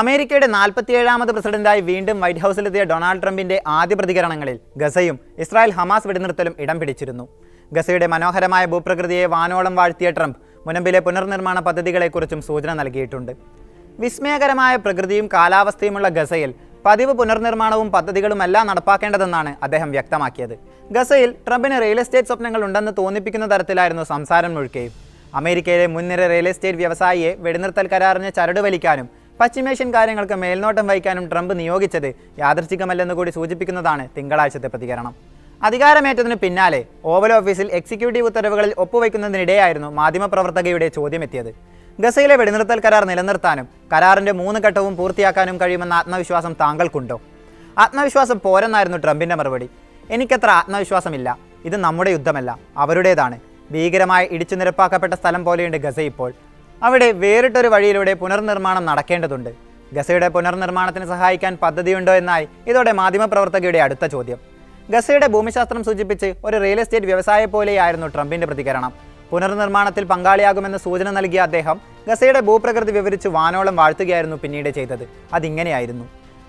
അമേരിക്കയുടെ നാൽപ്പത്തിയേഴാമത് പ്രസിഡന്റായി വീണ്ടും വൈറ്റ് ഹൗസിലെത്തിയ ഡൊണാൾഡ് ട്രംപിന്റെ ആദ്യ പ്രതികരണങ്ങളിൽ ഗസയും ഇസ്രായേൽ ഹമാസ് വെടിനിർത്തലും ഇടം പിടിച്ചിരുന്നു. ഗസയുടെ മനോഹരമായ ഭൂപ്രകൃതിയെ വാനോളം വാഴ്ത്തിയ ട്രംപ് മുനമ്പിലെ പുനർനിർമ്മാണ പദ്ധതികളെക്കുറിച്ചും സൂചന നൽകിയിട്ടുണ്ട്. വിസ്മയകരമായ പ്രകൃതിയും കാലാവസ്ഥയുമുള്ള ഗസയിൽ പതിവ് പുനർനിർമ്മാണവും പദ്ധതികളുമെല്ലാം നടപ്പാക്കേണ്ടതെന്നാണ് അദ്ദേഹം വ്യക്തമാക്കിയത്. ഗസയിൽ ട്രംപിന് റിയൽ എസ്റ്റേറ്റ് സ്വപ്നങ്ങൾ ഉണ്ടെന്ന് തോന്നിപ്പിക്കുന്ന തരത്തിലായിരുന്നു സംസാരം മുഴുക്കുകയും അമേരിക്കയിലെ മുൻനിര റിയൽ എസ്റ്റേറ്റ് വ്യവസായിയെ വെടിനിർത്തൽ കരാറിന് ചരട് വലിക്കാനും പശ്ചിമേഷ്യൻ കാര്യങ്ങൾക്ക് മേൽനോട്ടം വഹിക്കാനും ട്രംപ് നിയോഗിച്ചത് യാദർച്ഛികമല്ലെന്ന് കൂടി സൂചിപ്പിക്കുന്നതാണ് തിങ്കളാഴ്ചത്തെ പ്രതികരണം. അധികാരമേറ്റതിന് പിന്നാലെ ഓവൽ ഓഫീസിൽ എക്സിക്യൂട്ടീവ് ഉത്തരവുകളിൽ ഒപ്പുവയ്ക്കുന്നതിനിടെയായിരുന്നു മാധ്യമപ്രവർത്തകയുടെ ചോദ്യമെത്തിയത്. ഗസയിലെ വെടിനിർത്തൽ കരാർ നിലനിർത്താനും കരാറിന്റെ മൂന്ന് ഘട്ടവും പൂർത്തിയാക്കാനും കഴിയുമെന്ന ആത്മവിശ്വാസം താങ്കൾക്കുണ്ടോ? ആത്മവിശ്വാസം പോരെന്നായിരുന്നു ട്രംപിന്റെ മറുപടി. എനിക്കത്ര ആത്മവിശ്വാസമില്ല. ഇത് നമ്മുടെ യുദ്ധമല്ല. അവരുടേതാണ്. ഭീകരമായി ഇടിച്ചു നിരപ്പാക്കപ്പെട്ട സ്ഥലം പോലെയുണ്ട് ഗസ ഇപ്പോൾ. അവിടെ വേറിട്ടൊരു വഴിയിലൂടെ പുനർനിർമ്മാണം നടക്കേണ്ടതുണ്ട്. ഗസയുടെ പുനർനിർമ്മാണത്തിന് സഹായിക്കാൻ പദ്ധതിയുണ്ടോ എന്നായി ഇതോടെ മാധ്യമപ്രവർത്തകയുടെ അടുത്ത ചോദ്യം. ഗസയുടെ ഭൂമിശാസ്ത്രം സൂചിപ്പിച്ച് ഒരു റിയൽ എസ്റ്റേറ്റ് വ്യവസായ പോലെയായിരുന്നു ട്രംപിന്റെ പ്രതികരണം. പുനർനിർമ്മാണത്തിൽ പങ്കാളിയാകുമെന്ന് സൂചന നൽകിയ അദ്ദേഹം ഗസയുടെ ഭൂപ്രകൃതി വിവരിച്ച് വാനോളം വാഴ്ത്തുകയായിരുന്നു പിന്നീട് ചെയ്തത്. അതിങ്ങനെയായിരുന്നു.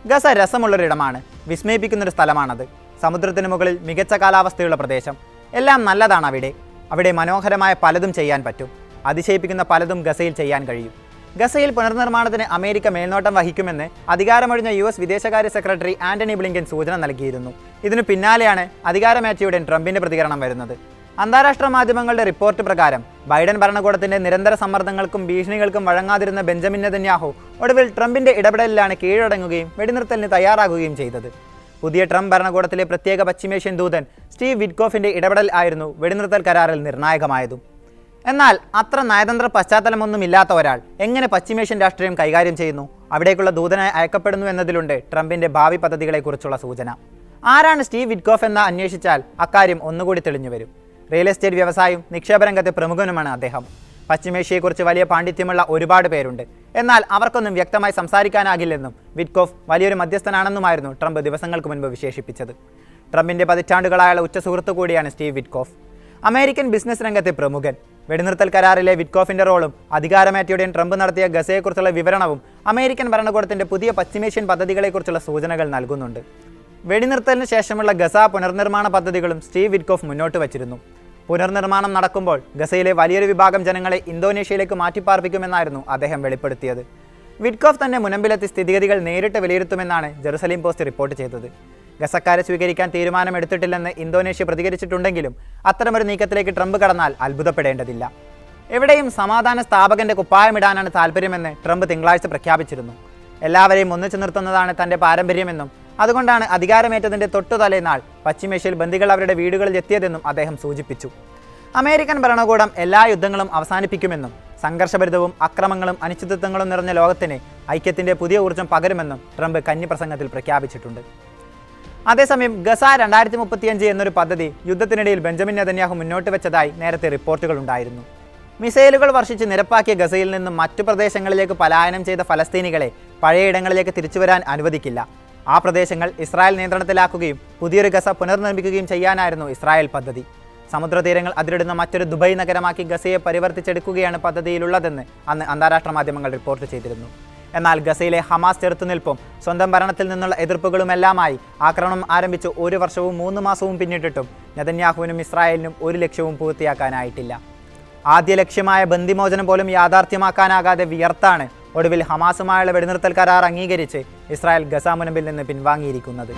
ഗസ രസമുള്ളൊരിടമാണ് വിസ്മയിപ്പിക്കുന്നൊരു സ്ഥലമാണത്. സമുദ്രത്തിന് മുകളിൽ മികച്ച കാലാവസ്ഥയുള്ള പ്രദേശം. എല്ലാം നല്ലതാണ് അവിടെ. അവിടെ മനോഹരമായ പലതും ചെയ്യാൻ പറ്റും. അതിശയിപ്പിക്കുന്ന പലതും ഗസയിൽ ചെയ്യാൻ കഴിയും. ഗസയിൽ പുനർനിർമ്മാണത്തിന് അമേരിക്ക മേൽനോട്ടം വഹിക്കുമെന്ന് അധികാരമൊഴിഞ്ഞ യു എസ് വിദേശകാര്യ സെക്രട്ടറി ആന്റണി ബ്ലിങ്കൻ സൂചന നൽകിയിരുന്നു. ഇതിനു പിന്നാലെയാണ് അധികാരമേറ്റയുടൻ ട്രംപിന്റെ പ്രതികരണം വരുന്നത്. അന്താരാഷ്ട്ര മാധ്യമങ്ങളുടെ റിപ്പോർട്ട് പ്രകാരം ബൈഡൻ ഭരണകൂടത്തിന്റെ നിരന്തര സമ്മർദ്ദങ്ങൾക്കും ഭീഷണികൾക്കും വഴങ്ങാതിരുന്ന ബെഞ്ചമിൻ നെതന്യാഹു ഒടുവിൽ ട്രംപിന്റെ ഇടപെടലിലാണ് കീഴടങ്ങുകയും വെടിനിർത്തലിന് തയ്യാറാകുകയും ചെയ്തത്. പുതിയ ട്രംപ് ഭരണകൂടത്തിലെ പ്രത്യേക പശ്ചിമേഷ്യൻ ദൂതൻ സ്റ്റീവ് വിറ്റ്കോഫിന്റെ ഇടപെടൽ ആയിരുന്നു വെടിനിർത്തൽ കരാറിൽ നിർണായകമായതും. എന്നാൽ അത്ര നയതന്ത്ര പശ്ചാത്തലമൊന്നുമില്ലാത്ത ഒരാൾ എങ്ങനെ പശ്ചിമേഷ്യൻ രാഷ്ട്രീയം കൈകാര്യം ചെയ്യുന്നു? അവിടേക്കുള്ള ദൂതനായി അയക്കപ്പെടുന്നു എന്നതിലുണ്ട് ട്രംപിന്റെ ഭാവി പദ്ധതികളെക്കുറിച്ചുള്ള സൂചന. ആരാണ് സ്റ്റീവ് വിറ്റ്കോഫ് എന്ന് അന്വേഷിച്ചാൽ അക്കാര്യം ഒന്നുകൂടി തെളിഞ്ഞു വരും. റിയൽ എസ്റ്റേറ്റ് വ്യവസായവും നിക്ഷേപ രംഗത്തെ പ്രമുഖനുമാണ് അദ്ദേഹം. പശ്ചിമേഷ്യയെക്കുറിച്ച് വലിയ പാണ്ഡിത്യമുള്ള ഒരുപാട് പേരുണ്ട്. എന്നാൽ അവർക്കൊന്നും വ്യക്തമായി സംസാരിക്കാനാകില്ലെന്നും വിറ്റ്കോഫ് വലിയൊരു മധ്യസ്ഥനാണെന്നുമായിരുന്നു ട്രംപ് ദിവസങ്ങൾക്ക് മുൻപ് വിശേഷിപ്പിച്ചത്. ട്രംപിന്റെ പതിറ്റാണ്ടുകളായുള്ള ഉച്ച സുഹൃത്തു കൂടിയാണ് സ്റ്റീവ് വിറ്റ്കോഫ്. അമേരിക്കൻ ബിസിനസ് രംഗത്തെ പ്രമുഖൻ. വെടിനിർത്തൽ കരാറിലെ വിറ്റ്കോഫിന്റെ റോളും അധികാരമേറ്റയുടെയും ട്രംപ് നടത്തിയ ഗസയെക്കുറിച്ചുള്ള വിവരണവും അമേരിക്കൻ ഭരണകൂടത്തിന്റെ പുതിയ പശ്ചിമേഷ്യൻ പദ്ധതികളെക്കുറിച്ചുള്ള സൂചനകൾ നൽകുന്നുണ്ട്. വെടിനിർത്തലിന് ശേഷമുള്ള ഗസ പുനർനിർമ്മാണ പദ്ധതികളും സ്റ്റീവ് വിറ്റ്കോഫ് മുന്നോട്ട് വച്ചിരുന്നു. പുനർനിർമ്മാണം നടക്കുമ്പോൾ ഗസയിലെ വലിയൊരു വിഭാഗം ജനങ്ങളെ ഇന്തോനേഷ്യയിലേക്ക് മാറ്റിപ്പാർപ്പിക്കുമെന്നായിരുന്നു അദ്ദേഹം വെളിപ്പെടുത്തിയത്. വിറ്റ്കോഫ് തന്നെ മുനമ്പിലെത്തി സ്ഥിതിഗതികൾ നേരിട്ട് വിലയിരുത്തുമെന്നാണ് ജെറുസലേം പോസ്റ്റ് റിപ്പോർട്ട് ചെയ്തത്. ഗസക്കാരെ സ്വീകരിക്കാൻ തീരുമാനമെടുത്തിട്ടില്ലെന്ന് ഇന്തോനേഷ്യ പ്രതികരിച്ചിട്ടുണ്ടെങ്കിലും അത്തരമൊരു നീക്കത്തിലേക്ക് ട്രംപ് കടന്നാൽ അത്ഭുതപ്പെടേണ്ടതില്ല. എവിടെയും സമാധാന സ്ഥാപകന്റെ കുപ്പായമിടാനാണ് താല്പര്യമെന്ന് ട്രംപ് തിങ്കളാഴ്ച പ്രഖ്യാപിച്ചിരുന്നു. എല്ലാവരെയും ഒന്നിച്ചു നിർത്തുന്നതാണ് തന്റെ പാരമ്പര്യമെന്നും അതുകൊണ്ടാണ് അധികാരമേറ്റതിന്റെ തൊട്ടുതലേനാൾ പശ്ചിമേഷ്യയിൽ ബന്ദികൾ അവരുടെ വീടുകളിൽ എത്തിയതെന്നും അദ്ദേഹം സൂചിപ്പിച്ചു. അമേരിക്കൻ ഭരണകൂടം എല്ലാ യുദ്ധങ്ങളും അവസാനിപ്പിക്കുമെന്നും സംഘർഷഭരിതവും അക്രമങ്ങളും അനിശ്ചിതത്വങ്ങളും നിറഞ്ഞ ലോകത്തിന് ഐക്യത്തിന്റെ പുതിയ ഊർജം പകരുമെന്നും ട്രംപ് കന്നിപ്രസംഗത്തിൽ പ്രഖ്യാപിച്ചിട്ടുണ്ട്. അതേസമയം ഗസ രണ്ടായിരത്തി മുപ്പത്തിയഞ്ച് എന്നൊരു പദ്ധതി യുദ്ധത്തിനിടയിൽ ബെഞ്ചമിൻ നെതന്യാഹു മുന്നോട്ട് വെച്ചതായി നേരത്തെ റിപ്പോർട്ടുകൾ ഉണ്ടായിരുന്നു മിസൈലുകൾ വർഷിച്ച് നിരപ്പാക്കിയ ഗസയിൽ നിന്നും മറ്റു പ്രദേശങ്ങളിലേക്ക് പലായനം ചെയ്ത ഫലസ്തീനികളെ പഴയയിടങ്ങളിലേക്ക് തിരിച്ചുവരാൻ അനുവദിക്കില്ല. ആ പ്രദേശങ്ങൾ ഇസ്രായേൽ നിയന്ത്രണത്തിലാക്കുകയും പുതിയൊരു ഗസ പുനർനിർമ്മിക്കുകയും ചെയ്യാനായിരുന്നു ഇസ്രായേൽ പദ്ധതി. സമുദ്രതീരങ്ങൾ അതിരിടുന്ന മറ്റൊരു ദുബൈ നഗരമാക്കി ഗസയെ പരിവർത്തിച്ചെടുക്കുകയാണ് പദ്ധതിയിലുള്ളതെന്ന് അന്ന് അന്താരാഷ്ട്ര മാധ്യമങ്ങൾ റിപ്പോർട്ട് ചെയ്തിരുന്നു. എന്നാൽ ഗസയിലെ ഹമാസ് ചെറുത്തുനിൽപ്പും സ്വന്തം ഭരണത്തിൽ നിന്നുള്ള എതിർപ്പുകളുമെല്ലാമായി ആക്രമണം ആരംഭിച്ച് ഒരു വർഷവും മൂന്ന് മാസവും പിന്നിട്ടിട്ടും നെതന്യാഹുവിനും ഇസ്രായേലിനും ഒരു ലക്ഷ്യവും പൂർത്തിയാക്കാനായിട്ടില്ല. ആദ്യ ലക്ഷ്യമായ ബന്ദിമോചനം പോലും യാഥാർത്ഥ്യമാക്കാനാകാതെ വിയർത്താണ് ഒടുവിൽ ഹമാസുമായുള്ള വെടിനിർത്തൽ കരാർ അംഗീകരിച്ച് ഇസ്രായേൽ ഗസാമുനമ്പിൽ നിന്ന് പിൻവാങ്ങിയിരിക്കുന്നത്.